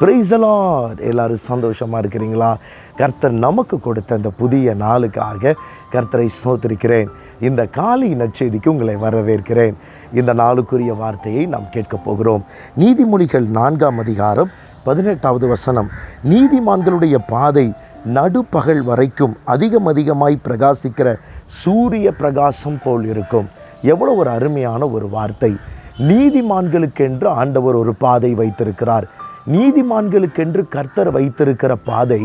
பிரைசலாட் எல்லாரும் சந்தோஷமாக இருக்கிறீங்களா? கர்த்தர் நமக்கு கொடுத்த இந்த புதிய நாளுக்காக கர்த்தரை சோத்திருக்கிறேன் இந்த காலை நற்செய்திக்கு உங்களை வரவேற்கிறேன். இந்த நாளுக்குரிய வார்த்தையை நாம் கேட்கப் போகிறோம். நீதிமொழிகள் நான்காம் அதிகாரம் பதினெட்டாவது வசனம். நீதிமான்களுடைய பாதை நடுப்பகல் வரைக்கும் அதிகம் அதிகமாய் பிரகாசிக்கிற சூரிய பிரகாசம் போல் இருக்கும். எவ்வளோ ஒரு அருமையான ஒரு வார்த்தை. நீதிமான்களுக்கென்று ஆண்டவர் ஒரு பாதை வைத்திருக்கிறார். நீதிமான்களுக்கென்று கர்த்தர் வைத்திருக்கிற பாதை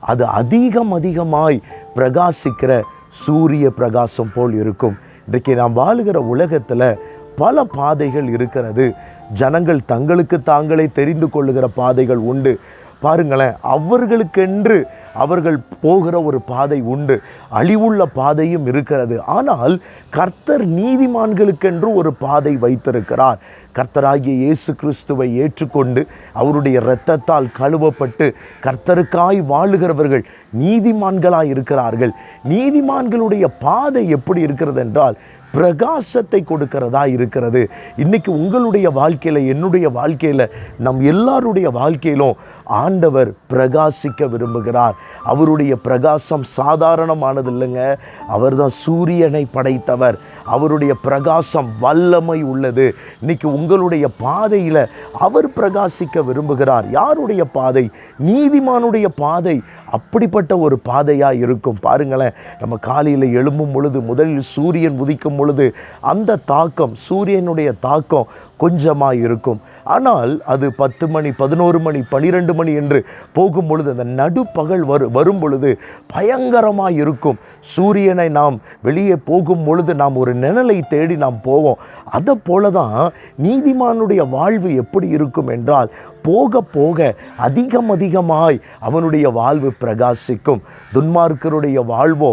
அது அதிகம் அதிகமாய் பிரகாசிக்கிற சூரிய பிரகாசம் போல் இருக்கும். இன்றைக்கு நாம் வாழுகிற உலகத்தில் பல பாதைகள் இருக்கிறது. ஜனங்கள் தங்களுக்கு தாங்களே தெரிந்து கொள்ளுகிற பாதைகள் உண்டு. பாருங்களேன் அவர்களுக்கென்று அவர்கள் போகிற ஒரு பாதை உண்டு. அழிவுள்ள பாதையும் இருக்கிறது. ஆனால் கர்த்தர் நீதிமான்களுக்கென்று ஒரு பாதை வைத்திருக்கிறார். கர்த்தராகிய இயேசு கிறிஸ்துவை ஏற்றுக்கொண்டு அவருடைய இரத்தத்தால் கழுவப்பட்டு கர்த்தருக்காய் வாழுகிறவர்கள் நீதிமான்களாய் இருக்கிறார்கள். நீதிமான்களுடைய பாதை எப்படி இருக்கிறது என்றால் பிரகாசத்தை கொடுக்கிறதா இருக்கிறது. இன்னைக்கு உங்களுடைய வாழ்க்கையில் என்னுடைய வாழ்க்கையில் நம் எல்லாருடைய வாழ்க்கையிலும் ஆண்டவர் பிரகாசிக்க விரும்புகிறார். அவருடைய பிரகாசம் சாதாரணமானது இல்லைங்க. அவர் தான் சூரியனை படைத்தவர். அவருடைய பிரகாசம் வல்லமை உள்ளது. இன்னைக்கு உங்களுடைய பாதையில் அவர் பிரகாசிக்க விரும்புகிறார். யாருடைய பாதை? நீதிமானுடைய பாதை. அப்படிப்பட்ட ஒரு பாதையாக இருக்கும். பாருங்களேன் நம்ம காலையில் எழும்பும் பொழுது முதலில் சூரியன் உதிக்கும் பொழுது அந்த தாக்கம் சூரியனுடைய தாக்கம் கொஞ்சமாக இருக்கும். ஆனால் அது பத்து மணி பதினோரு மணி பனிரெண்டு மணி என்று போகும் பொழுது அந்த நடுப்பகல் வரு வரும் பொழுது பயங்கரமாக இருக்கும். சூரியனை நாம் வெளியே போகும் பொழுது நாம் ஒரு நிழலை தேடி நாம் போவோம். அதை போல தான் நீதிமானுடைய வாழ்வு எப்படி இருக்கும் என்றால் போக போக அதிகம் அதிகமாய் அவனுடைய வாழ்வு பிரகாசிக்கும். துன்மார்க்கருடைய வாழ்வோ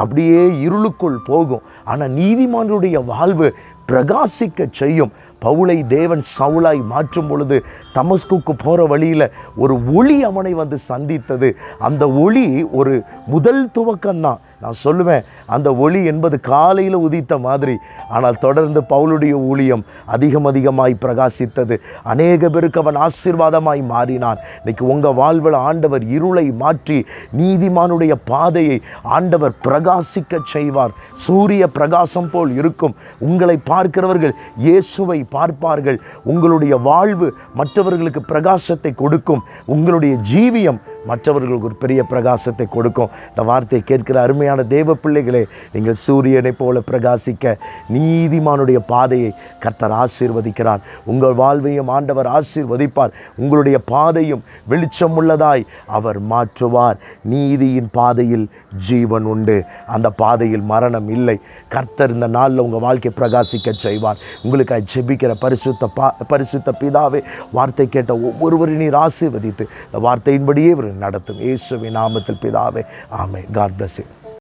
அப்படியே இருளுக்குள் போகும். ஆனால் நீதிமானுடைய வாழ்வு பிரகாசிக்க செய்யும். பவுளை தேவன் சவுளாய் மாற்றும் பொழுது தமஸ்குக்கு போகிற வழியில் ஒரு ஒளி அவனை வந்து சந்தித்தது. அந்த ஒளி ஒரு முதல் துவக்கம்தான். நான் சொல்லுவேன் அந்த ஒளி என்பது காலையில் உதித்த மாதிரி ஆனால் தொடர்ந்து பவுளுடைய ஊழியம் அதிகம் அதிகமாய் பிரகாசித்தது. அநேக பேருக்கு அவன் ஆசீர்வாதமாய் மாறினான். இன்னைக்கு உங்கள் வாழ்வில் ஆண்டவர் இருளை மாற்றி நீதிமானுடைய பாதையை ஆண்டவர் பிரகாசிக்க செய்வார். சூரிய பிரகாசம் போல் இருக்கும். உங்களை பார்க்கிறவர்கள் இயேசுவை பார்ப்பார்கள். உங்களுடைய வாழ்வு மற்றவர்களுக்கு பிரகாசத்தை கொடுக்கும். உங்களுடைய ஜீவியம் மற்றவர்களுக்கு ஒரு பெரிய பிரகாசத்தை கொடுக்கும். இந்த வார்த்தையை கேட்கிற அருமையான தேவ பிள்ளைகளே நீங்கள் சூரியனை போல பிரகாசிக்க நீதிமானுடைய பாதையை கர்த்தர் ஆசீர்வதிக்கிறார். உங்கள் வாழ்வையும் ஆண்டவர் ஆசீர்வதிப்பார். உங்களுடைய பாதையும் வெளிச்சம் உள்ளதாய் அவர் மாற்றுவார். நீதியின் பாதையில் ஜீவன் உண்டு. அந்த பாதையில் மரணம் இல்லை. கர்த்தர் இந்த நாளில் உங்கள் வாழ்க்கை பிரகாசிக்க செய்வார். உங்களுக்கு ஜெபிக்கிற பரிசுத்த பா பரிசுத்த பிதாவே வார்த்தை கேட்ட ஒவ்வொருவரையும் நீர் ஆசீர்வதித்து இந்த வார்த்தையின்படியே இவர் நடத்தும். இயேசுவின் நாமத்தில் பிதாவே ஆமே காட் பிளஸ்